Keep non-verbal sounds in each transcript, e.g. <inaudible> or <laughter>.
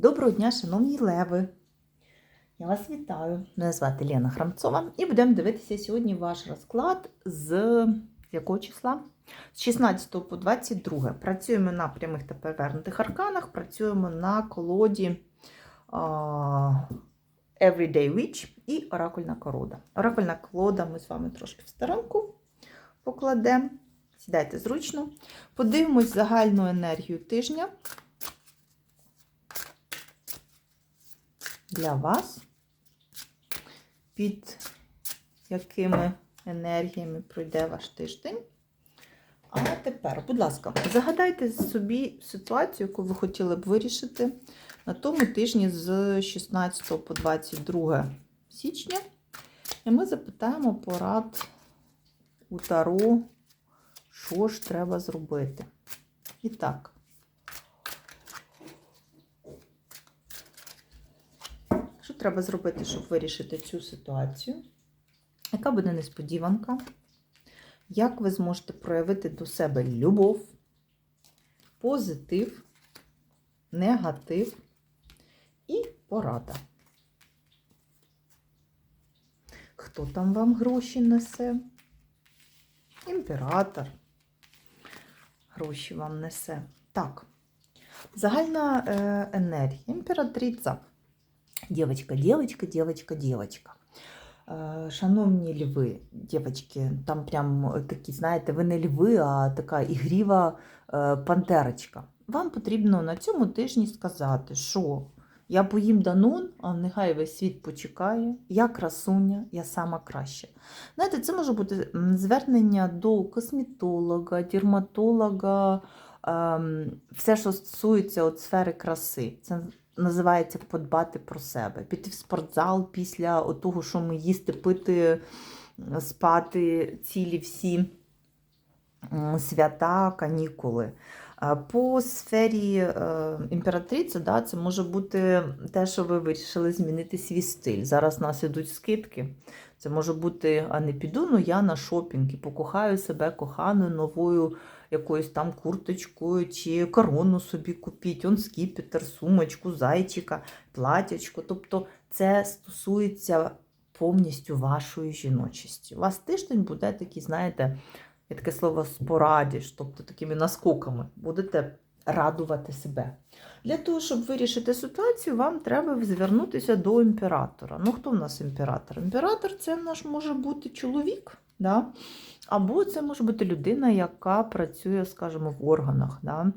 Доброго дня, шановні леви! Я вас вітаю. Мене звати Лена Храмцова і будемо дивитися сьогодні ваш розклад з якого числа? З 16 по 22. Працюємо на прямих та перевернутих арканах, працюємо на колоді Everyday Witch і Оракульна колода. Оракульна колода ми з вами трошки в сторонку покладемо. Сідайте зручно. Подивимось загальну енергію тижня. Для вас, під якими енергіями пройде ваш тиждень. А тепер, будь ласка, загадайте собі ситуацію, яку ви хотіли б вирішити на тому тижні з 16 по 22 січня. І ми запитаємо порад у Таро, що ж треба зробити. І так. Що треба зробити, щоб вирішити цю ситуацію? Яка буде несподіванка? Як ви зможете проявити до себе любов, позитив, негатив і порада? Хто там вам гроші несе? Імператор. Гроші вам несе. Так, загальна е, енергія. Імператриця. Дівочка, дівочка, дівочка, дівочка. Е, Шановні льви, дівчатки, там прям такі, знаєте, ви не льви, а така ігріва е, пантерочка. Вам потрібно на цьому тижні сказати, що я поїм данон, а нехай весь світ почекає, я красуня, я сама краща. Знаєте, це може бути звернення до косметолога, дерматолога, ем, все, що стосується от сфери краси. Це називається подбати про себе. Піти в спортзал після того, що ми їсти, пити, спати цілі всі свята, канікули. По сфері е, імператриці, да, це може бути те, що ви вирішили змінити свій стиль. Зараз у нас ідуть скидки. Це може бути, а не піду, ну я на шопінг і покохаю себе коханою новою якоюсь там курточкою чи корону собі купіть, он скіпетр, сумочку, зайчика, платячко. Тобто це стосується повністю вашої жіночості. У вас тиждень буде такий, знаєте, є таке слово спорадіш, тобто такими наскоками. Будете радувати себе. Для того, щоб вирішити ситуацію, вам треба звернутися до імператора. Ну, хто в нас імператор? Імператор це в нас може бути чоловік, да? або це може бути людина, яка працює, скажімо, в органах. Да?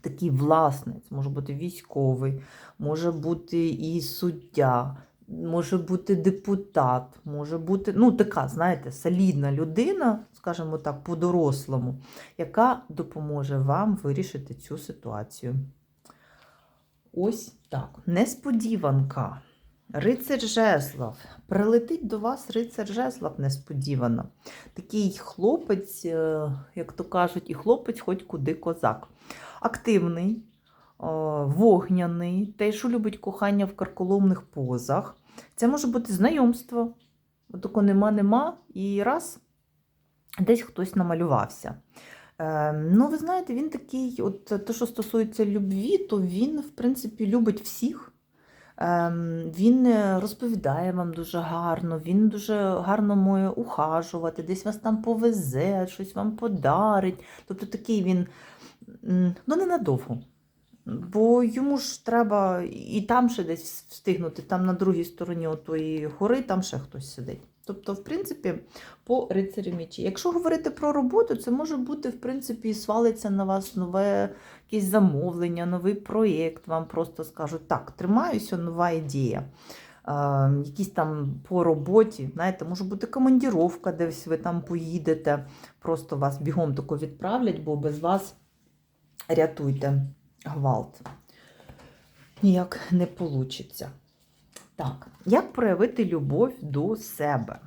Такий власниць, може бути військовий, може бути і суддя, може бути депутат, може бути, ну, така, знаєте, солідна людина, скажімо так, по-дорослому, яка допоможе вам вирішити цю ситуацію. Ось так. Несподіванка. Рицар Жеслав. Прилетить до вас рицар Жеслав несподівано. Такий хлопець, е, як то кажуть, і хлопець хоч куди козак. Активний, вогняний, той, що любить кохання в карколомних позах. Це може бути знайомство. Отако нема-нема, і раз десь хтось намалювався. Е, ну, ви знаєте, він такий, от те, що стосується любві, то він, в принципі, любить всіх. Е, він розповідає вам дуже гарно, він дуже гарно може ухажувати, десь вас там повезе, щось вам подарить. Тобто такий він, ну, ненадовго. Бо йому ж треба і там ще десь встигнути, там на другій стороні отої гори, там ще хтось сидить. Тобто, в принципі, по рицарю мічі. Якщо говорити про роботу, це може бути, в принципі, свалиться на вас нове якесь замовлення, новий проєкт. Вам просто скажуть, так, тримаюся, нова ідея. Е, якісь там по роботі, знаєте, може бути командіровка, десь ви там поїдете, просто вас бігом тако відправлять, бо без вас рятуйте гвалт. Ніяк не вийде. Так, як проявити любов до себе?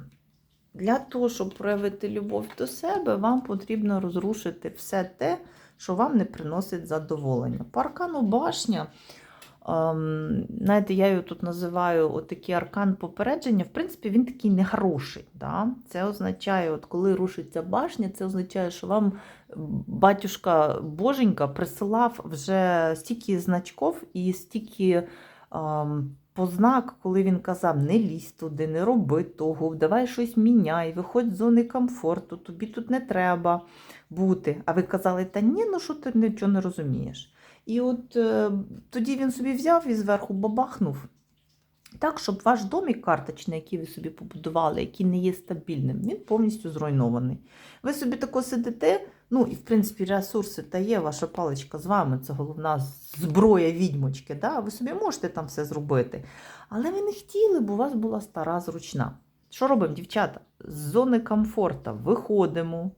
Для того, щоб проявити любов до себе, вам потрібно розрушити все те, що вам не приносить задоволення. По аркану башня Ем, знаєте, я його тут називаю отакий аркан попередження. В принципі, він такий нехороший. Да? Це означає, от коли рушиться башня, це означає, що вам батюшка Боженька присилав вже стільки значків і стільки ем, познак, коли він казав: не лізь туди, не роби того, давай щось міняй, виходь з зони комфорту, тобі тут не треба бути. А ви казали, та ні, ну що ти нічого не розумієш. І от е, тоді він собі взяв і зверху бабахнув. Так, щоб ваш домик карточний, який ви собі побудували, який не є стабільним, він повністю зруйнований. Ви собі тако сидите, ну і в принципі ресурси та є, ваша паличка з вами, це головна зброя відьмочки. Да? Ви собі можете там все зробити. Але ви не хотіли, бо у вас була стара зручна. Що робимо, дівчата? З зони комфорту виходимо,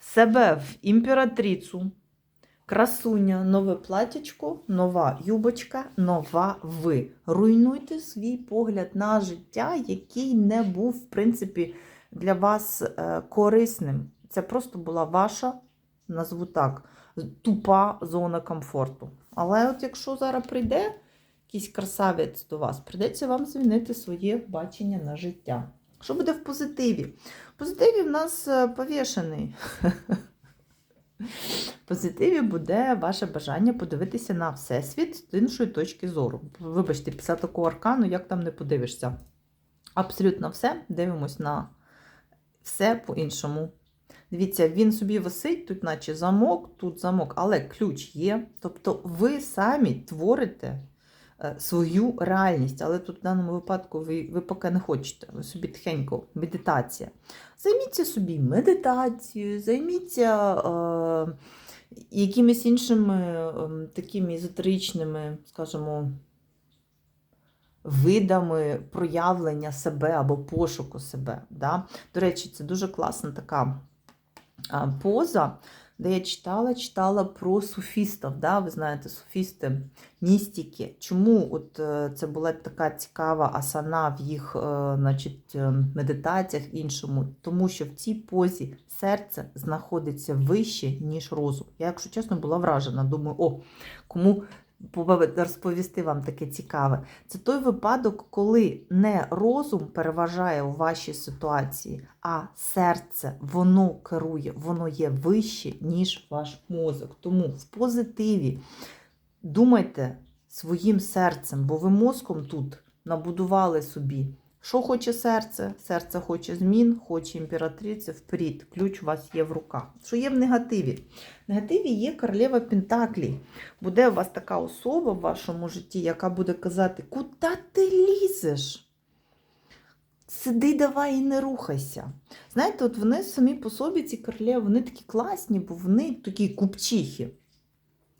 себе в імператрицю. Красуня, нове платячко, нова юбочка, нова ви. Руйнуйте свій погляд на життя, який не був, в принципі, для вас е, корисним. Це просто була ваша, назву так, тупа зона комфорту. Але от якщо зараз прийде якийсь красавець до вас, прийдеться вам змінити своє бачення на життя. Що буде в позитиві? В позитиві в нас е, повішений. <laughs> Позитиві буде ваше бажання подивитися на всесвіт з іншої точки зору. Вибачте, після такого аркану, як там не подивишся. Абсолютно все, дивимось на все по-іншому. Дивіться, він собі висить, тут, наче замок, тут замок, але ключ є. Тобто ви самі творите е, свою реальність, але тут в даному випадку ви, ви поки не хочете. Ви собі тихенько, медитація. Займіться собі медитацією, займіться е, якимись іншими е, такими езотеричними, скажімо, видами проявлення себе або пошуку себе. Да? До речі, це дуже класна така поза, де я читала, читала про суфістів. Да? Ви знаєте, суфісти, містики. Чому от е, це була така цікава асана в їх е, значить, е, медитаціях іншому? Тому що в цій позі серце знаходиться вище, ніж розум. Я, якщо чесно, була вражена. Думаю, о, кому розповісти вам таке цікаве. Це той випадок, коли не розум переважає у вашій ситуації, а серце воно керує, воно є вище, ніж ваш мозок. Тому в позитиві думайте своїм серцем, бо ви мозком тут набудували собі. Що хоче серце? Серце хоче змін, хоче імператриця, вперед. Ключ у вас є в руках. Що є в негативі? В негативі є королева Пентаклі. Буде у вас така особа в вашому житті, яка буде казати, куди ти лізеш? Сиди, давай і не рухайся. Знаєте, от вони самі по собі, ці королеви, вони такі класні, бо вони такі купчихи.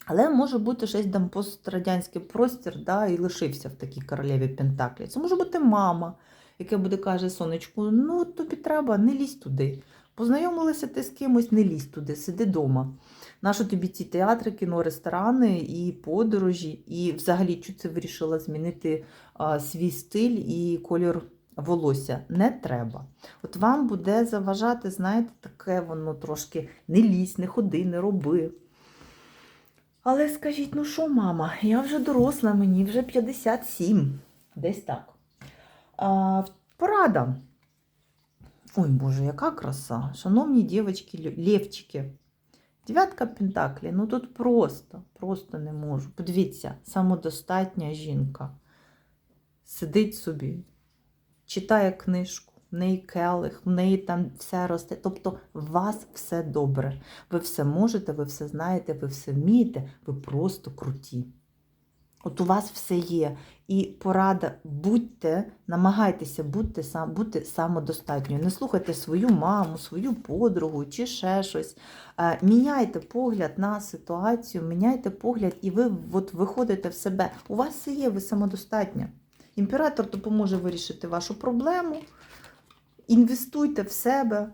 Але може бути щось там пострадянський простір, да, і лишився в такій королеві Пентаклі. Це може бути мама, яка буде каже, сонечку, ну тобі треба, не лізь туди. Познайомилася ти з кимось, не лізь туди, сиди вдома. Нащо тобі ці театри, кіно, ресторани і подорожі, і взагалі чуть це вирішила змінити а, свій стиль і колір волосся. Не треба. От вам буде заважати, знаєте, таке воно трошки не лізь, не ходи, не роби. Але скажіть, ну що, мама, я вже доросла, мені вже 57. Десь так. А, порада. Ой, Боже, яка краса. Шановні дівчатки, левчики. Дев'ятка Пентаклі, ну тут просто, просто не можу. Подивіться, самодостатня жінка. Сидить собі, читає книжку, в неї келих, в неї там все росте. Тобто у вас все добре. Ви все можете, ви все знаєте, ви все вмієте, ви просто круті. От у вас все є. І порада, будьте, намагайтеся бути, бути самодостатньою. Не слухайте свою маму, свою подругу чи ще щось. Е, Міняйте погляд на ситуацію, міняйте погляд, і ви от виходите в себе. У вас все є, ви самодостатня. Імператор допоможе вирішити вашу проблему. Інвестуйте в себе.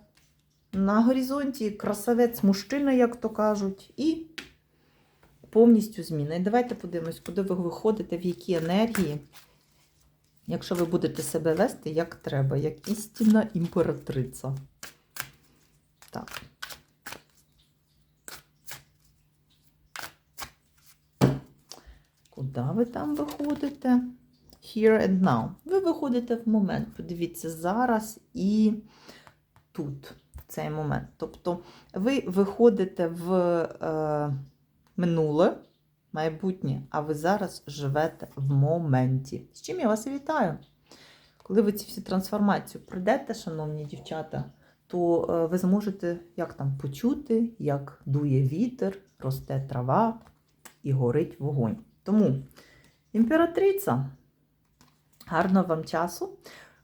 На горизонті красавець мужчина, як то кажуть, і повністю зміна. І давайте подивимось, куди ви виходите, в які енергії, якщо ви будете себе вести як треба, як істинна імператриця. Так. Куди ви там виходите? Here and now. Ви виходите в момент. Подивіться зараз і тут, в цей момент. Тобто ви виходите в е, минуле, майбутнє, а ви зараз живете в моменті. З чим я вас і вітаю. Коли ви ці всі трансформації пройдете, шановні дівчата, то е, ви зможете як там почути, як дує вітер, росте трава і горить вогонь. Тому імператриця, гарного вам часу.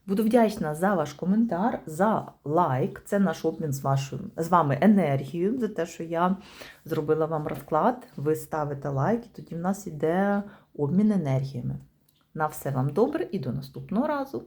Буду вдячна за ваш коментар, за лайк. Це наш обмін з вашою з вами енергією, за те, що я зробила вам розклад. Ви ставите лайк, і тоді в нас іде обмін енергіями. На все вам добре і до наступного разу.